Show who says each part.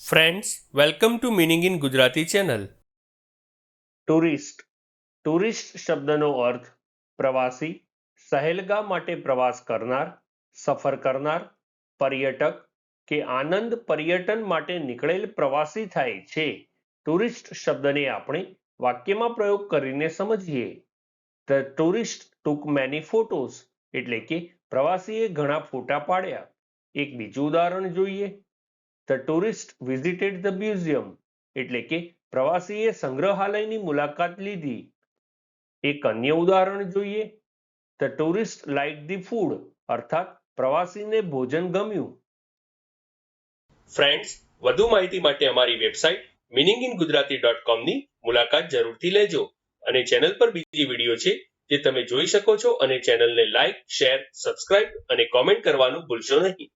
Speaker 1: Friends welcome to meaning in Gujarati channel
Speaker 2: tourist tourist શબ્દનો અર્થ પ્રવાસી સહેલગા માટે પ્રવાસ કરનાર, સફર કરનાર, પર્યટક કે આનંદ પર્યટન માટે નીકળેલ પ્રવાસી થાય છે. ટુરિસ્ટ શબ્દને આપણે વાક્યમાં પ્રયોગ કરીને સમજીએ. The tourist took many photos એટલે કે પ્રવાસીએ ઘણા ફોટા પાડ્યા. એક બીજું ઉદાહરણ જોઈએ. The tourist visited the museum એટલે કે પ્રવાસીએ સંગ્રહાલયની મુલાકાત લીધી. એક અન્ય ઉદાહરણ જોઈએ. The tourist like the food અર્થાત પ્રવાસીને ભોજન ગમ્યું.
Speaker 1: ફ્રેન્ડ્સ વધુ માહિતી માટે અમારી website meaning in Gujarati dot કોમની મુલાકાત જરૂરથી લેજો અને ચેનલ પર બીજી વીડિયો છે જે તમે જોઈ શકો છો અને ચેનલને લાઇક શેર સબસ્ક્રાઇબ અને કોમેન્ટ કરવાનું ભૂલશો નહીં.